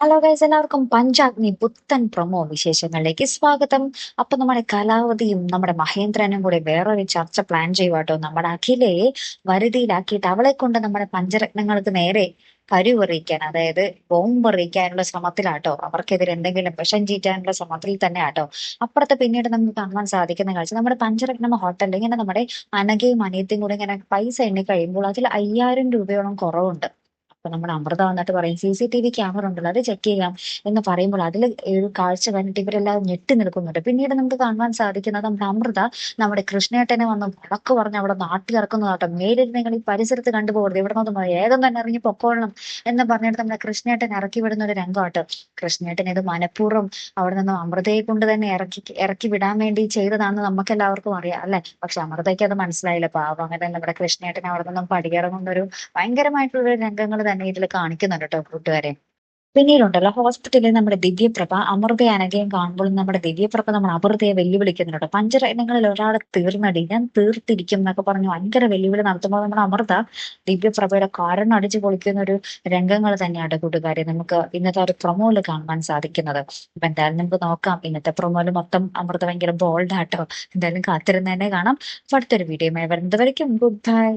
Hello guys എല്ലാവർക്കും പഞ്ചാഗ്നി പുത്തൻ promo വിശേഷങ്ങളിലേക്ക് സ്വാഗതം. അപ്പൊ നമ്മുടെ കലാവതിയും നമ്മുടെ മഹേന്ദ്രനും കൂടെ വേറൊരു ചർച്ച പ്ലാൻ ചെയ്യുവാട്ടോ. നമ്മുടെ അഖിലയെ വരുതിയിലാക്കിയിട്ട് അവളെ കൊണ്ട് നമ്മുടെ പഞ്ചരത്നങ്ങൾക്ക് നേരെ കരുവറിയിക്കാൻ അതായത് ബോംബ് എറിയിക്കാനുള്ള ശ്രമത്തിലാട്ടോ. അവർക്കെതിരെ എന്തെങ്കിലും വിഷം ചീറ്റാനുള്ള ശ്രമത്തിൽ തന്നെ ആട്ടോ അപ്പുറത്ത് പിന്നീട് നമുക്ക് കാണാൻ സാധിക്കുന്ന കാഴ്ച നമ്മുടെ പഞ്ചരത്നം ഹോട്ടലിൽ ഇങ്ങനെ നമ്മുടെ അനഘയും അനിയത്തിയും കൂടെ ഇങ്ങനെ പൈസ എണ്ണി കഴിയുമ്പോൾ അതിൽ അയ്യായിരം രൂപയോളം കുറവുണ്ട്. അപ്പൊ നമ്മുടെ അമൃത വന്നിട്ട് പറയും C C T V camera ഉണ്ടല്ലോ അത് ചെക്ക് ചെയ്യാം. എന്ന് പറയുമ്പോൾ അതിൽ ഒരു കാഴ്ച കണ്ടിട്ട് ഇവരെല്ലാം ഞെട്ടി നിൽക്കുന്നുണ്ട്. പിന്നീട് നമുക്ക് കാണുവാൻ സാധിക്കുന്നത് നമ്മുടെ അമൃത നമ്മുടെ കൃഷ്ണേട്ടനെ വന്ന് വളക്ക് പറഞ്ഞ് അവിടെ നാട്ടി ഇറക്കുന്നതാട്ടോ മേലിൽ നിങ്ങൾ ഈ പരിസരത്ത് കണ്ടുപോകരുത്. ഇവിടെ നിന്ന് ഏകം തന്നെ ഇറങ്ങി പൊക്കോളണം എന്ന് പറഞ്ഞിട്ട് നമ്മുടെ കൃഷ്ണേട്ടൻ ഇറക്കി വിടുന്ന ഒരു രംഗമാട്ടോ. കൃഷ്ണേട്ടൻ ഇത് മനഃപൂർവം അവിടെ നിന്ന് അമൃതയെ കൊണ്ട് തന്നെ ഇറക്കി ഇറക്കി വിടാൻ വേണ്ടി ചെയ്തതാണെന്ന് നമുക്ക് എല്ലാവർക്കും അറിയാം അല്ലെ? പക്ഷെ അമൃതയ്ക്ക് അത് മനസ്സിലായില്ല. പാവം അങ്ങനെ നമ്മുടെ കൃഷ്ണേട്ടൻ അവിടെ നിന്നും പടിയിറങ്ങുന്ന ഒരു ഭയങ്കരമായിട്ടുള്ള രംഗങ്ങൾ തന്നെ ഇതിൽ കാണിക്കുന്നുണ്ട് കേട്ടോ കൂട്ടുകാരെ. പിന്നീടുണ്ടല്ലോ ഹോസ്പിറ്റലിൽ നമ്മുടെ ദിവ്യപ്രഭ അമൃത അനകയും കാണുമ്പോൾ നമ്മുടെ ദിവ്യപ്രഭ നമ്മൾ അമൃതയെ വെല്ലുവിളിക്കുന്നുണ്ട് പഞ്ചരത്നങ്ങളിൽ ഒരാൾ തീർന്നടി ഞാൻ തീർത്തിരിക്കും എന്നൊക്കെ പറഞ്ഞു ഭയങ്കര വെല്ലുവിളി നടത്തുമ്പോൾ നമ്മുടെ അമൃത ദിവ്യപ്രഭയുടെ കാരണം അടിച്ചു പൊളിക്കുന്ന ഒരു രംഗങ്ങൾ തന്നെയാണ് കൂട്ടുകാരെ നമുക്ക് ഇന്നത്തെ ഒരു പ്രൊമോയിൽ കാണാൻ സാധിക്കുന്നത്. അപ്പൊ എന്തായാലും നമുക്ക് നോക്കാം ഇന്നത്തെ പ്രൊമോയിൽ മൊത്തം അമൃത ഭയങ്കര ബോൾഡ് ആട്ടോ. എന്തായാലും കാത്തിരുന്ന് തന്നെ കാണാം. അടുത്തൊരു വീഡിയോ വരുന്നത് വരയ്ക്കും ഗുഡ് ബൈ